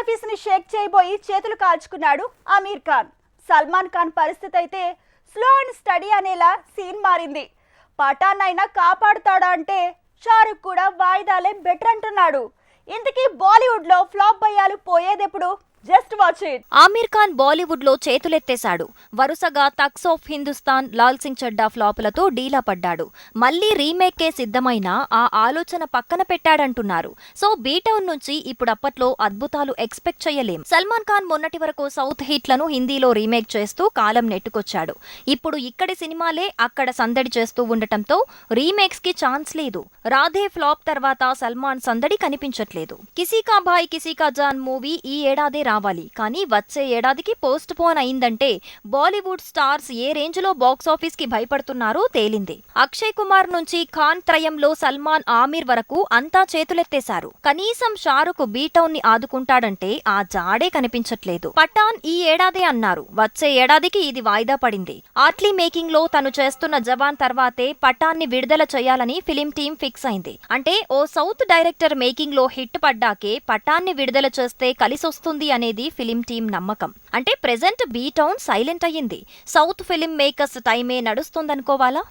ఆఫీస్ని షేక్ చేయబోయి చేతులు కాల్చుకున్నాడు అమీర్ ఖాన్. సల్మాన్ ఖాన్ పరిస్థితి అయితే స్లో అండ్ స్టడీ అనేలా సీన్ మారింది. పటాన్నైనా కాపాడుతాడా అంటే షారుఖ్ కూడా వాయిదాలే బెటర్ అంటున్నాడు. ఇంతకీ బాలీవుడ్లో ఫ్లాప్ అయ్యాలు పోయేదెప్పుడు? Just watch it. Aamir Khan బాలీవుడ్లో చేతులెత్తేశాడు. వరుసగా తక్స్ ఆఫ్ హిందుస్థాన్ లాల్ సింగ్ చెడ్డా ఫ్లాపులతో డీలా పడ్డాడు. మళ్ళీ రీమేక్కే సిద్ధమైన ఆ ఆలోచన పక్కన పెట్టాడంటున్నారు. సో బీటౌన్ నుంచి ఇప్పుడు అప్పట్లో అద్భుతాలు ఎక్స్పెక్ట్ చేయలేం సల్మాన్ ఖాన్ మొన్నటి వరకు సౌత్ హిట్లను హిందీలో రీమేక్ చేస్తూ కాలం నెట్టుకొచ్చాడు. ఇప్పుడు ఇక్కడి సినిమాలే అక్కడ సందడి చేస్తూ ఉండటంతో రీమేక్స్కి ఛాన్స్ లేదు. రాధే ఫ్లాప్ తర్వాత సల్మాన్ సందడి కనిపించట్లేదు. కిసీకా భాయ్ కిసీకా జాన్ మూవీ ఈ ఏడాది రావాలి. కానీ వచ్చే ఏడాదికి పోస్ట్ పోన్ అయిందంటే బాలీవుడ్ స్టార్స్ ఏ రేంజ్లో బాక్స్ ఆఫీస్కి భయపడుతున్నారో తేలింది. అక్షయ్ కుమార్ నుంచి ఖాన్ త్రయంలో సల్మాన్ ఆమీర్ వరకు అంతా చేతులెత్తేశారు. కనీసం షారుఖ్ బీటౌన్ని ఆదుకుంటాడంటే ఆ జాడే కనిపించట్లేదు. పఠాన్ ఈ ఏడాదే అన్నారు. వచ్చే ఏడాదికి ఇది వాయిదా పడింది. ఆర్ట్లీ మేకింగ్లో తను చేస్తున్న జవాన్ తర్వాతే పఠాన్ని విడుదల చేయాలని ఫిలిం టీం ఫిక్స్ అయింది. అంటే ఓ సౌత్ డైరెక్టర్ మేకింగ్లో హిట్ పడ్డాకే పఠాన్ని విడుదల చేస్తే కలిసొస్తుంది అనేది ఫిలిం టీం నమ్మకం. అంటే ప్రెజెంట్ బీ టౌన్ సైలెంట్ అయ్యింది. సౌత్ ఫిలిం మేకర్స్ టైమే నడుస్తుందనుకోవాలా?